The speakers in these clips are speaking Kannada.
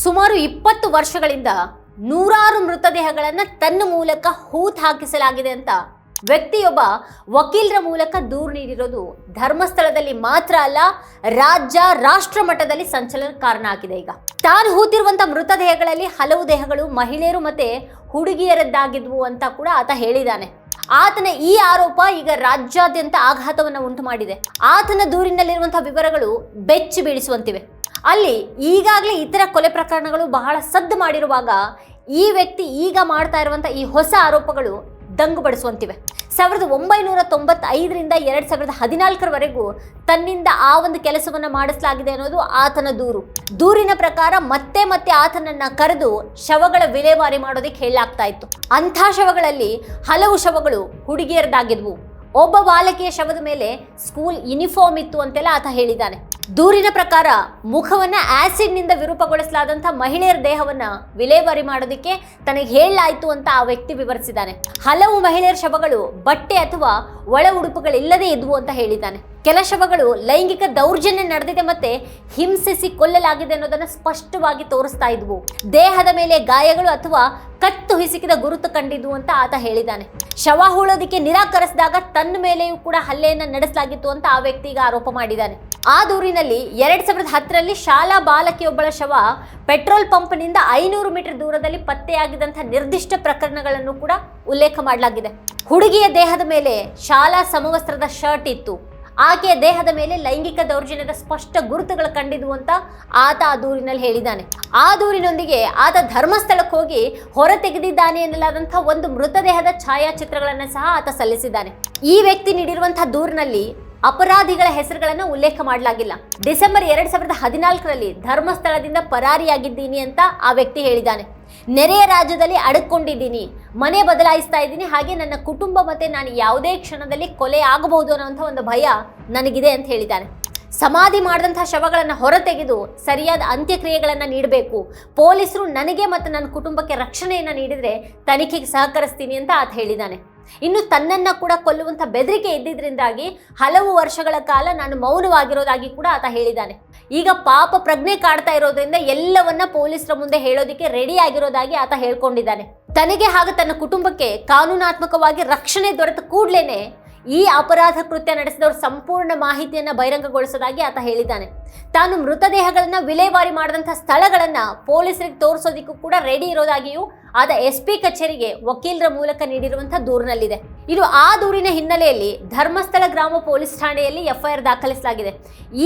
ಸುಮಾರು ಇಪ್ಪತ್ತು ವರ್ಷಗಳಿಂದ ನೂರಾರು ಮೃತದೇಹಗಳನ್ನು ತನ್ನ ಮೂಲಕ ಹೂತ್ ಹಾಕಿಸಲಾಗಿದೆ ಅಂತ ವ್ಯಕ್ತಿಯೊಬ್ಬ ವಕೀಲರ ಮೂಲಕ ದೂರು ನೀಡಿರೋದು ಧರ್ಮಸ್ಥಳದಲ್ಲಿ ಮಾತ್ರ ಅಲ್ಲ, ರಾಜ್ಯ ರಾಷ್ಟ್ರ ಮಟ್ಟದಲ್ಲಿ ಸಂಚಲನ ಕಾರಣ ಆಗಿದೆ ಈಗ. ತಾನು ಹೂತಿರುವಂತ ಮೃತದೇಹಗಳಲ್ಲಿ ಹಲವು ದೇಹಗಳು ಮಹಿಳೆಯರು ಮತ್ತೆ ಹುಡುಗಿಯರದ್ದಾಗಿದ್ವು ಅಂತ ಕೂಡ ಆತ ಹೇಳಿದ್ದಾನೆ ಆತನ ಈ ಆರೋಪ ಈಗ ರಾಜ್ಯಾದ್ಯಂತ ಆಘಾತವನ್ನು ಉಂಟು ಮಾಡಿದೆ ಆತನ ದೂರಿನಲ್ಲಿರುವಂತಹ ವಿವರಗಳು ಬೆಚ್ಚಿ ಬೀಳಿಸುವಂತಿವೆ. ಅಲ್ಲಿ ಈಗಾಗಲೇ ಇತರ ಕೊಲೆ ಪ್ರಕರಣಗಳು ಬಹಳ ಸದ್ದು ಮಾಡಿರುವಾಗ ಈ ವ್ಯಕ್ತಿ ಈಗ ಮಾಡ್ತಾ ಇರುವಂಥ ಈ ಹೊಸ ಆರೋಪಗಳು ದಂಗುಬಡಿಸುವಂತಿವೆ ಸಾವಿರದ ಒಂಬೈನೂರ ತೊಂಬತ್ತೈದರಿಂದ ಎರಡು ಸಾವಿರದ ಹದಿನಾಲ್ಕರವರೆಗೂ ತನ್ನಿಂದ ಆ ಒಂದು ಕೆಲಸವನ್ನು ಮಾಡಿಸಲಾಗಿದೆ ಅನ್ನೋದು ಆತನ ದೂರು. ದೂರಿನ ಪ್ರಕಾರ ಮತ್ತೆ ಮತ್ತೆ ಆತನನ್ನು ಕರೆದು ಶವಗಳ ವಿಲೇವಾರಿ ಮಾಡೋದಕ್ಕೆ ಹೇಳಲಾಗ್ತಾ ಇತ್ತು. ಅಂಥ ಶವಗಳಲ್ಲಿ ಹಲವು ಶವಗಳು ಹುಡುಗಿಯರದಾಗಿದ್ವು ಒಬ್ಬ ಬಾಲಕಿಯ ಶವದ ಮೇಲೆ ಸ್ಕೂಲ್ ಯೂನಿಫಾರ್ಮ್ ಇತ್ತು ಅಂತೆಲ್ಲ ಆತ ಹೇಳಿದ್ದಾನೆ. ದೂರಿನ ಪ್ರಕಾರ ಮುಖವನ್ನ ಆಸಿಡ್ನಿಂದ ವಿರೂಪಗೊಳಿಸಲಾದಂಥ ಮಹಿಳೆಯರ ದೇಹವನ್ನ ವಿಲೇವಾರಿ ಮಾಡೋದಕ್ಕೆ ತನಗೆ ಹೇಳಲಾಯಿತು ಅಂತ ಆ ವ್ಯಕ್ತಿ ವಿವರಿಸಿದ್ದಾನೆ. ಹಲವು ಮಹಿಳೆಯರ ಶವಗಳು ಬಟ್ಟೆ ಅಥವಾ ಒಳ ಉಡುಪುಗಳಿಲ್ಲದೆ ಇದ್ವು ಅಂತ ಹೇಳಿದ್ದಾನೆ. ಕೆಲ ಶವಗಳು ಲೈಂಗಿಕ ದೌರ್ಜನ್ಯ ನಡೆದಿದೆ ಮತ್ತೆ ಹಿಂಸಿಸಿ ಕೊಲ್ಲಲಾಗಿದೆ ಅನ್ನೋದನ್ನ ಸ್ಪಷ್ಟವಾಗಿ ತೋರಿಸ್ತಾ ಇದ್ವು. ದೇಹದ ಮೇಲೆ ಗಾಯಗಳು ಅಥವಾ ಕತ್ತು ಹಿಸುಕಿದ ಗುರುತು ಕಂಡಿದ್ವು ಅಂತ ಆತ ಹೇಳಿದ್ದಾನೆ. ಶವ ಹೂಳೋದಕ್ಕೆ ನಿರಾಕರಿಸಿದಾಗ ತನ್ನ ಮೇಲೆಯೂ ಕೂಡ ಹಲ್ಲೆಯನ್ನ ನಡೆಸಲಾಗಿತ್ತು ಅಂತ ಆ ವ್ಯಕ್ತಿ ಈಗ ಆರೋಪ ಮಾಡಿದ್ದಾನೆ. ಆ ದೂರಿನಲ್ಲಿ ಎರಡ್ ಸಾವಿರದ ಹತ್ತರಲ್ಲಿ ಶಾಲಾ ಬಾಲಕಿಯೊಬ್ಬಳ ಶವ ಪೆಟ್ರೋಲ್ ಪಂಪ್ನಿಂದ ಐನೂರು ಮೀಟರ್ ದೂರದಲ್ಲಿ ಪತ್ತೆಯಾಗಿದ್ದಂಥ ನಿರ್ದಿಷ್ಟ ಪ್ರಕರಣಗಳನ್ನು ಕೂಡ ಉಲ್ಲೇಖ ಮಾಡಲಾಗಿದೆ. ಹುಡುಗಿಯ ದೇಹದ ಮೇಲೆ ಶಾಲಾ ಸಮವಸ್ತ್ರದ ಶರ್ಟ್ ಇತ್ತು. ಆಕೆಯ ದೇಹದ ಮೇಲೆ ಲೈಂಗಿಕ ದೌರ್ಜನ್ಯದ ಸ್ಪಷ್ಟ ಗುರುತುಗಳು ಕಂಡಿದ್ವು ಅಂತ ಆತ ಆ ದೂರಿನಲ್ಲಿ ಹೇಳಿದ್ದಾನೆ. ಆ ದೂರಿನೊಂದಿಗೆ ಆತ ಧರ್ಮಸ್ಥಳಕ್ಕೆ ಹೋಗಿ ಹೊರ ತೆಗೆದಿದ್ದಾನೆ ಎನ್ನಲಾದಂಥ ಒಂದು ಮೃತದೇಹದ ಛಾಯಾಚಿತ್ರಗಳನ್ನು ಸಹ ಆತ ಸಲ್ಲಿಸಿದ್ದಾನೆ. ಈ ವ್ಯಕ್ತಿ ನೀಡಿರುವಂಥ ದೂರಿನಲ್ಲಿ ಅಪರಾಧಿಗಳ ಹೆಸರುಗಳನ್ನು ಉಲ್ಲೇಖ ಮಾಡಲಾಗಿಲ್ಲ. ಡಿಸೆಂಬರ್ ಎರಡ್ ಸಾವಿರದ ಹದಿನಾಲ್ಕರಲ್ಲಿ ಧರ್ಮಸ್ಥಳದಿಂದ ಪರಾರಿಯಾಗಿದ್ದೀನಿ ಅಂತ ಆ ವ್ಯಕ್ತಿ ಹೇಳಿದ್ದಾನೆ. ನೆರೆಯ ರಾಜ್ಯದಲ್ಲಿ ಅಡಕೊಂಡಿದ್ದೀನಿ ಮನೆ ಬದಲಾಯಿಸ್ತಾ ಇದ್ದೀನಿ. ಹಾಗೆ ನನ್ನ ಕುಟುಂಬ ಮತ್ತೆ ನಾನು ಯಾವುದೇ ಕ್ಷಣದಲ್ಲಿ ಕೊಲೆ ಆಗಬಹುದು ಅನ್ನೋಂಥ ಒಂದು ಭಯ ನನಗಿದೆ ಅಂತ ಹೇಳಿದ್ದಾನೆ. ಸಮಾಧಿ ಮಾಡಿದಂತಹ ಶವಗಳನ್ನು ಹೊರತೆಗೆದು ಸರಿಯಾದ ಅಂತ್ಯಕ್ರಿಯೆಗಳನ್ನು ನೀಡಬೇಕು. ಪೊಲೀಸರು ನನಗೆ ಮತ್ತು ನನ್ನ ಕುಟುಂಬಕ್ಕೆ ರಕ್ಷಣೆಯನ್ನು ನೀಡಿದರೆ ತನಿಖೆಗೆ ಸಹಕರಿಸ್ತೀನಿ ಅಂತ ಆತ ಹೇಳಿದ್ದಾನೆ. ಇನ್ನು ತನ್ನನ್ನ ಕೂಡ ಕೊಲ್ಲುವಂಥ ಬೆದರಿಕೆ ಇದ್ದಿದ್ರಿಂದಾಗಿ ಹಲವು ವರ್ಷಗಳ ಕಾಲ ನಾನು ಮೌನವಾಗಿರೋದಾಗಿ ಕೂಡ ಆತ ಹೇಳಿದ್ದಾನೆ. ಈಗ ಪಾಪ ಪ್ರಜ್ಞೆ ಕಾಡ್ತಾ ಇರೋದ್ರಿಂದ ಎಲ್ಲವನ್ನ ಪೊಲೀಸರ ಮುಂದೆ ಹೇಳೋದಕ್ಕೆ ರೆಡಿ ಆಗಿರೋದಾಗಿ ಆತ ಹೇಳ್ಕೊಂಡಿದ್ದಾನೆ. ತನಗೆ ಹಾಗೂ ತನ್ನ ಕುಟುಂಬಕ್ಕೆ ಕಾನೂನಾತ್ಮಕವಾಗಿ ರಕ್ಷಣೆ ದೊರೆತ ಕೂಡ್ಲೇನೆ ಈ ಅಪರಾಧ ಕೃತ್ಯ ನಡೆಸಿದವರು ಸಂಪೂರ್ಣ ಮಾಹಿತಿಯನ್ನ ಬಹಿರಂಗಗೊಳಿಸೋದಾಗಿ ಆತ ಹೇಳಿದ್ದಾನೆ. ತಾನು ಮೃತದೇಹಗಳನ್ನು ವಿಲೇವಾರಿ ಮಾಡಿದಂಥ ಸ್ಥಳಗಳನ್ನು ಪೊಲೀಸರಿಗೆ ತೋರಿಸೋದಕ್ಕೂ ಕೂಡ ರೆಡಿ ಇರೋದಾಗಿಯೂ ಆದ ಎಸ್ ಪಿ ಕಚೇರಿಗೆ ವಕೀಲರ ಮೂಲಕ ನೀಡಿರುವಂಥ ದೂರಿನಲ್ಲಿದೆ. ಇದು ಆ ದೂರಿನ ಹಿನ್ನೆಲೆಯಲ್ಲಿ ಧರ್ಮಸ್ಥಳ ಗ್ರಾಮ ಪೊಲೀಸ್ ಠಾಣೆಯಲ್ಲಿ ಎಫ್ಐಆರ್ ದಾಖಲಿಸಲಾಗಿದೆ.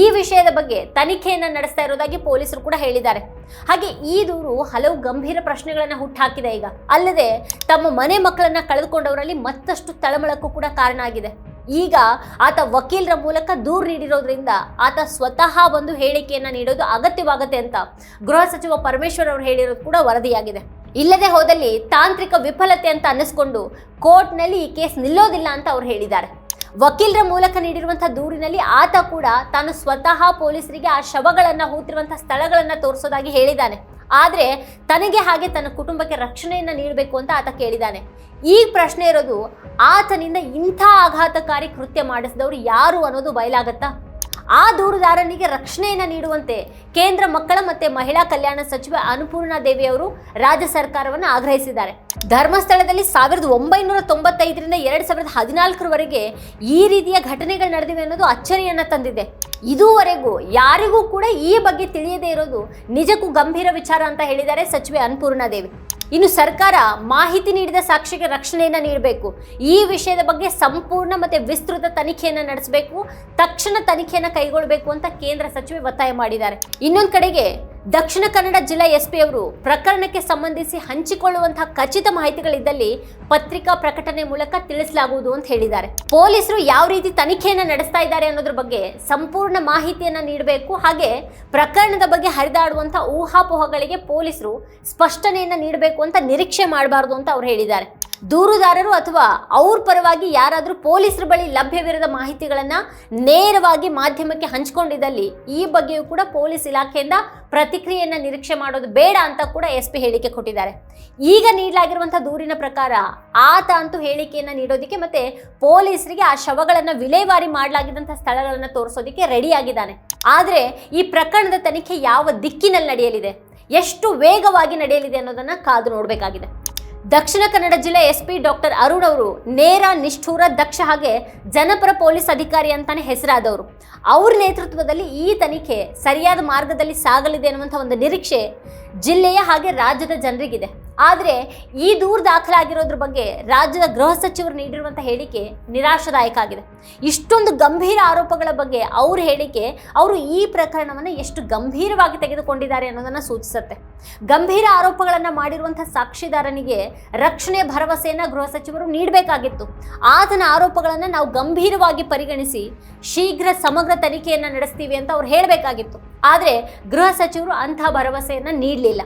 ಈ ವಿಷಯದ ಬಗ್ಗೆ ತನಿಖೆಯನ್ನ ನಡೆಸ್ತಾ ಇರೋದಾಗಿ ಪೊಲೀಸರು ಕೂಡ ಹೇಳಿದ್ದಾರೆ. ಹಾಗೆ ಈ ದೂರು ಹಲವು ಗಂಭೀರ ಪ್ರಶ್ನೆಗಳನ್ನು ಹುಟ್ಟಾಕಿದೆ ಈಗ. ಅಲ್ಲದೆ ತಮ್ಮ ಮನೆ ಮಕ್ಕಳನ್ನ ಕಳೆದುಕೊಂಡವರಲ್ಲಿ ಮತ್ತಷ್ಟು ತಳಮಳಕ್ಕೂ ಕೂಡ ಕಾರಣ ಆಗಿದೆ. ಈಗ ಆತ ವಕೀಲರ ಮೂಲಕ ದೂರು ನೀಡಿರೋದ್ರಿಂದ ಆತ ಸ್ವತಃ ಒಂದು ಹೇಳಿಕೆಯನ್ನ ನೀಡೋದು ಅಗತ್ಯವಾಗತ್ತೆ ಅಂತ ಗೃಹ ಸಚಿವ ಪರಮೇಶ್ವರ್ ಅವರು ಹೇಳಿರೋದು ಕೂಡ ವರದಿಯಾಗಿದೆ. ಇಲ್ಲದೆ ಹೋದಲ್ಲಿ ತಾಂತ್ರಿಕ ವಿಫಲತೆ ಅಂತ ಅನ್ನಿಸ್ಕೊಂಡು ಕೋರ್ಟ್ನಲ್ಲಿ ಈ ಕೇಸ್ ನಿಲ್ಲೋದಿಲ್ಲ ಅಂತ ಅವ್ರು ಹೇಳಿದ್ದಾರೆ. ವಕೀಲರ ಮೂಲಕ ನೀಡಿರುವಂತಹ ದೂರಿನಲ್ಲಿ ಆತ ಕೂಡ ತಾನು ಸ್ವತಃ ಪೊಲೀಸರಿಗೆ ಆ ಶವಗಳನ್ನು ಹೂತಿರುವಂತಹ ಸ್ಥಳಗಳನ್ನು ತೋರಿಸೋದಾಗಿ ಹೇಳಿದ್ದಾನೆ. ಆದ್ರೆ ತನಗೆ ಹಾಗೆ ತನ್ನ ಕುಟುಂಬಕ್ಕೆ ರಕ್ಷಣೆಯನ್ನು ನೀಡಬೇಕು ಅಂತ ಆತ ಕೇಳಿದ್ದಾನೆ ಈ ಪ್ರಶ್ನೆ ಇರೋದು ಆತನಿಂದ ಇಂಥ ಆಘಾತಕಾರಿ ಕೃತ್ಯ ಮಾಡಿಸಿದವರು ಯಾರು ಅನ್ನೋದು ಬಯಲಾಗತ್ತಾ? ಆ ದೂರುದಾರನಿಗೆ ರಕ್ಷಣೆಯನ್ನು ನೀಡುವಂತೆ ಕೇಂದ್ರ ಮಕ್ಕಳ ಮತ್ತು ಮಹಿಳಾ ಕಲ್ಯಾಣ ಸಚಿವ ದೇವಿ ಅವರು ರಾಜ್ಯ ಸರ್ಕಾರವನ್ನು ಆಗ್ರಹಿಸಿದ್ದಾರೆ. ಧರ್ಮಸ್ಥಳದಲ್ಲಿ ಸಾವಿರದ ಒಂಬೈನೂರ ತೊಂಬತ್ತೈದರಿಂದ ಎರಡು ಸಾವಿರದ ಹದಿನಾಲ್ಕರವರೆಗೆ ಈ ರೀತಿಯ ಘಟನೆಗಳು ನಡೆದಿವೆ ಅನ್ನೋದು ಅಚ್ಚರಿಯನ್ನು ತಂದಿದೆ. ಇದುವರೆಗೂ ಯಾರಿಗೂ ಕೂಡ ಈ ಬಗ್ಗೆ ತಿಳಿಯದೇ ಇರೋದು ನಿಜಕ್ಕೂ ಗಂಭೀರ ವಿಚಾರ ಅಂತ ಹೇಳಿದ್ದಾರೆ ಸಚಿವೆ ಅನ್ನಪೂರ್ಣಾದೇವಿ. ಇನ್ನು ಸರ್ಕಾರ ಮಾಹಿತಿ ನೀಡಿದ ಸಾಕ್ಷಿಗೆ ರಕ್ಷಣೆಯನ್ನು ನೀಡಬೇಕು. ಈ ವಿಷಯದ ಬಗ್ಗೆ ಸಂಪೂರ್ಣ ಮತ್ತು ವಿಸ್ತೃತ ತನಿಖೆಯನ್ನು ನಡೆಸಬೇಕು. ತಕ್ಷಣ ತನಿಖೆಯನ್ನು ಕೈಗೊಳ್ಳಬೇಕು ಅಂತ ಕೇಂದ್ರ ಸಚಿವೆ ಒತ್ತಾಯ ಮಾಡಿದ್ದಾರೆ. ಇನ್ನೊಂದು ಕಡೆಗೆ ದಕ್ಷಿಣ ಕನ್ನಡ ಜಿಲ್ಲಾ ಎಸ್ ಪಿ ಅವರು ಪ್ರಕರಣಕ್ಕೆ ಸಂಬಂಧಿಸಿ ಹಂಚಿಕೊಳ್ಳುವಂತಹ ಖಚಿತ ಮಾಹಿತಿಗಳಿದ್ದಲ್ಲಿ ಪತ್ರಿಕಾ ಪ್ರಕಟಣೆ ಮೂಲಕ ತಿಳಿಸಲಾಗುವುದು ಅಂತ ಹೇಳಿದ್ದಾರೆ. ಪೊಲೀಸರು ಯಾವ ರೀತಿ ತನಿಖೆಯನ್ನು ನಡೆಸ್ತಾ ಇದ್ದಾರೆ ಅನ್ನೋದ್ರ ಬಗ್ಗೆ ಸಂಪೂರ್ಣ ಮಾಹಿತಿಯನ್ನ ನೀಡಬೇಕು. ಹಾಗೆ ಪ್ರಕರಣದ ಬಗ್ಗೆ ಹರಿದಾಡುವಂತಹ ಊಹಾಪೋಹಗಳಿಗೆ ಪೊಲೀಸರು ಸ್ಪಷ್ಟನೆಯನ್ನ ನೀಡಬೇಕು ಅಂತ ನಿರೀಕ್ಷೆ ಮಾಡಬಾರದು ಅಂತ ಅವ್ರು ಹೇಳಿದ್ದಾರೆ. ದೂರುದಾರರು ಅಥವಾ ಅವ್ರ ಪರವಾಗಿ ಯಾರಾದರೂ ಪೊಲೀಸರ ಬಳಿ ಲಭ್ಯವಿರದ ಮಾಹಿತಿಗಳನ್ನು ನೇರವಾಗಿ ಮಾಧ್ಯಮಕ್ಕೆ ಹಂಚಿಕೊಂಡಿದ್ದಲ್ಲಿ ಈ ಬಗ್ಗೆಯೂ ಕೂಡ ಪೊಲೀಸ್ ಇಲಾಖೆಯಿಂದ ಪ್ರತಿಕ್ರಿಯೆಯನ್ನ ನಿರೀಕ್ಷೆ ಮಾಡೋದು ಬೇಡ ಅಂತ ಕೂಡ ಎಸ್ ಪಿ ಹೇಳಿಕೆ ಕೊಟ್ಟಿದ್ದಾರೆ. ಈಗ ನೀಡಲಾಗಿರುವಂಥ ದೂರಿನ ಪ್ರಕಾರ ಆತ ಅಂತೂ ಹೇಳಿಕೆಯನ್ನು ನೀಡೋದಕ್ಕೆ ಮತ್ತೆ ಪೊಲೀಸರಿಗೆ ಆ ಶವಗಳನ್ನು ವಿಲೇವಾರಿ ಮಾಡಲಾಗಿದ್ದಂಥ ಸ್ಥಳಗಳನ್ನು ತೋರಿಸೋದಕ್ಕೆ ರೆಡಿಯಾಗಿದ್ದಾನೆ ಆದರೆ ಈ ಪ್ರಕರಣದ ತನಿಖೆ ಯಾವ ದಿಕ್ಕಿನಲ್ಲಿ ನಡೆಯಲಿದೆ? ಎಷ್ಟು ವೇಗವಾಗಿ ನಡೆಯಲಿದೆ ಅನ್ನೋದನ್ನು ಕಾದು ನೋಡಬೇಕಾಗಿದೆ. ದಕ್ಷಿಣ ಕನ್ನಡ ಜಿಲ್ಲೆ ಎಸ್ ಪಿ ಡಾಕ್ಟರ್ ಅರುಣ್ ಅವರು ನೇರ ನಿಷ್ಠೂರ ದಕ್ಷ ಹಾಗೆ ಜನಪರ ಪೊಲೀಸ್ ಅಧಿಕಾರಿ ಅಂತಾನೆ ಹೆಸರಾದವರು. ಅವ್ರ ನೇತೃತ್ವದಲ್ಲಿ ಈ ತನಿಖೆ ಸರಿಯಾದ ಮಾರ್ಗದಲ್ಲಿ ಸಾಗಲಿದೆ ಅನ್ನುವಂಥ ಒಂದು ನಿರೀಕ್ಷೆ ಜಿಲ್ಲೆಯ ಹಾಗೆ ರಾಜ್ಯದ ಜನರಿಗಿದೆ. ಆದರೆ ಈ ದೂರು ದಾಖಲಾಗಿರೋದ್ರ ಬಗ್ಗೆ ರಾಜ್ಯದ ಗೃಹ ಸಚಿವರು ನೀಡಿರುವಂಥ ಹೇಳಿಕೆ ನಿರಾಶಾದಾಯಕ ಆಗಿದೆ. ಇಷ್ಟೊಂದು ಗಂಭೀರ ಆರೋಪಗಳ ಬಗ್ಗೆ ಅವ್ರ ಹೇಳಿಕೆ, ಅವರು ಈ ಪ್ರಕರಣವನ್ನು ಎಷ್ಟು ಗಂಭೀರವಾಗಿ ತೆಗೆದುಕೊಂಡಿದ್ದಾರೆ ಅನ್ನೋದನ್ನು ಸೂಚಿಸುತ್ತೆ. ಗಂಭೀರ ಆರೋಪಗಳನ್ನು ಮಾಡಿರುವಂಥ ಸಾಕ್ಷಿದಾರನಿಗೆ ರಕ್ಷಣೆ ಭರವಸೆಯನ್ನು ಗೃಹ ಸಚಿವರು ನೀಡಬೇಕಾಗಿತ್ತು. ಆತನ ಆರೋಪಗಳನ್ನು ನಾವು ಗಂಭೀರವಾಗಿ ಪರಿಗಣಿಸಿ ಶೀಘ್ರ ಸಮಗ್ರ ತನಿಖೆಯನ್ನು ನಡೆಸ್ತೀವಿ ಅಂತ ಅವ್ರು ಹೇಳಬೇಕಾಗಿತ್ತು. ಆದರೆ ಗೃಹ ಸಚಿವರು ಅಂಥ ಭರವಸೆಯನ್ನು ನೀಡಲಿಲ್ಲ.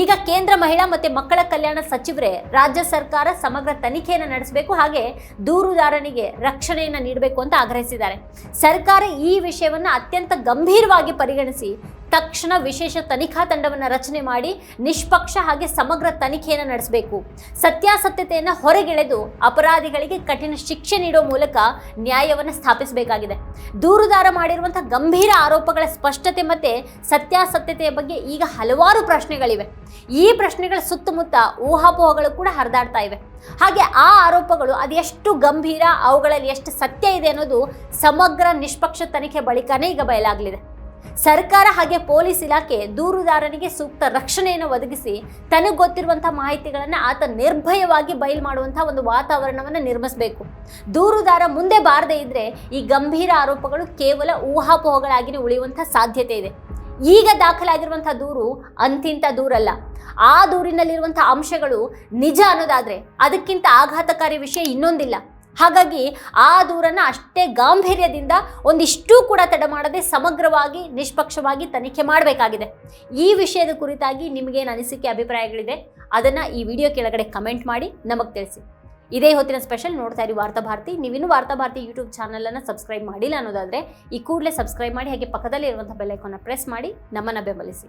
ಈಗ ಕೇಂದ್ರ ಮಹಿಳಾ ಮತ್ತು ಮಕ್ಕಳ ಕಲ್ಯಾಣ ಸಚಿವರೇ, ರಾಜ್ಯ ಸರ್ಕಾರ ಸಮಗ್ರ ತನಿಖೆಯನ್ನು ನಡೆಸಬೇಕು, ಹಾಗೆ ದೂರುದಾರನಿಗೆ ರಕ್ಷಣೆಯನ್ನು ನೀಡಬೇಕು ಅಂತ ಆಗ್ರಹಿಸಿದ್ದಾರೆ. ಸರ್ಕಾರ ಈ ವಿಷಯವನ್ನು ಅತ್ಯಂತ ಗಂಭೀರವಾಗಿ ಪರಿಗಣಿಸಿ ತಕ್ಷಣ ವಿಶೇಷ ತನಿಖಾ ತಂಡವನ್ನು ರಚನೆ ಮಾಡಿ ನಿಷ್ಪಕ್ಷ ಹಾಗೆ ಸಮಗ್ರ ತನಿಖೆಯನ್ನು ನಡೆಸಬೇಕು. ಸತ್ಯಾಸತ್ಯತೆಯನ್ನು ಹೊರಗೆಳೆದು ಅಪರಾಧಿಗಳಿಗೆ ಕಠಿಣ ಶಿಕ್ಷೆ ನೀಡುವ ಮೂಲಕ ನ್ಯಾಯವನ್ನು ಸ್ಥಾಪಿಸಬೇಕಾಗಿದೆ. ದೂರುದಾರ ಮಾಡಿರುವಂತಹ ಗಂಭೀರ ಆರೋಪಗಳ ಸ್ಪಷ್ಟತೆ ಮತ್ತೆ ಸತ್ಯಾಸತ್ಯತೆಯ ಬಗ್ಗೆ ಈಗ ಹಲವಾರು ಪ್ರಶ್ನೆಗಳಿವೆ. ಈ ಪ್ರಶ್ನೆಗಳ ಸುತ್ತಮುತ್ತ ಊಹಾಪೋಹಗಳು ಕೂಡ ಹರಿದಾಡ್ತಾ ಇವೆ. ಹಾಗೆ ಆ ಆರೋಪಗಳು ಅದೆಷ್ಟು ಗಂಭೀರ, ಅವುಗಳಲ್ಲಿ ಎಷ್ಟು ಸತ್ಯ ಇದೆ ಅನ್ನೋದು ಸಮಗ್ರ, ನಿಷ್ಪಕ್ಷ ತನಿಖೆ ಬಳಿಕನೇ ಈಗ ಬಯಲಾಗಲಿದೆ. ಸರ್ಕಾರ ಹಾಗೆ ಪೊಲೀಸ್ ಇಲಾಖೆ ದೂರುದಾರನಿಗೆ ಸೂಕ್ತ ರಕ್ಷಣೆಯನ್ನು ಒದಗಿಸಿ ತನಗೆ ಗೊತ್ತಿರುವಂತಹ ಮಾಹಿತಿಗಳನ್ನು ಆತ ನಿರ್ಭಯವಾಗಿ ಬಯಲು ಮಾಡುವಂತಹ ಒಂದು ವಾತಾವರಣವನ್ನು ನಿರ್ಮಿಸಬೇಕು. ದೂರುದಾರ ಮುಂದೆ ಬಾರದೇ ಇದ್ರೆ ಈ ಗಂಭೀರ ಆರೋಪಗಳು ಕೇವಲ ಊಹಾಪೋಹಗಳಾಗಿ ಉಳಿಯುವಂಥ ಸಾಧ್ಯತೆ ಇದೆ. ಈಗ ದಾಖಲಾಗಿರುವಂತಹ ದೂರು ಅಂತಿಂತ ದೂರಲ್ಲ. ಆ ದೂರಿನಲ್ಲಿರುವಂತಹ ಅಂಶಗಳು ನಿಜ ಅನ್ನೋದಾದ್ರೆ ಅದಕ್ಕಿಂತ ಆಘಾತಕಾರಿ ವಿಷಯ ಇನ್ನೊಂದಿಲ್ಲ. ಹಾಗಾಗಿ ಆ ದೂರನ್ನು ಅಷ್ಟೇ ಗಾಂಭೀರ್ಯದಿಂದ ಒಂದಿಷ್ಟೂ ಕೂಡ ತಡ ಮಾಡದೆ ಸಮಗ್ರವಾಗಿ, ನಿಷ್ಪಕ್ಷವಾಗಿ ತನಿಖೆ ಮಾಡಬೇಕಾಗಿದೆ. ಈ ವಿಷಯದ ಕುರಿತಾಗಿ ನಿಮಗೇನು ಅನಿಸಿಕೆ, ಅಭಿಪ್ರಾಯಗಳಿದೆ, ಅದನ್ನು ಈ ವಿಡಿಯೋ ಕೆಳಗಡೆ ಕಮೆಂಟ್ ಮಾಡಿ ನಮಗೆ ತಿಳಿಸಿ. ಇದೇ ಹೊತ್ತಿನ ಸ್ಪೆಷಲ್ ನೋಡ್ತಾ ಇರಿ ವಾರ್ತಾ ಭಾರತಿ. ನೀವಿನ್ನೂ ವಾರ್ತಾ ಭಾರತಿ ಯೂಟ್ಯೂಬ್ ಚಾನಲನ್ನು ಸಬ್ಸ್ಕ್ರೈಬ್ ಮಾಡಿಲ್ಲ ಅನ್ನೋದಾದರೆ ಈ ಕೂಡಲೇ ಸಬ್ಸ್ಕ್ರೈಬ್ ಮಾಡಿ, ಹಾಗೆ ಪಕ್ಕದಲ್ಲಿ ಇರುವಂಥ ಬೆಲ್ಲೈಕನ್ನ ಪ್ರೆಸ್ ಮಾಡಿ ನಮ್ಮನ್ನು ಬೆಂಬಲಿಸಿ.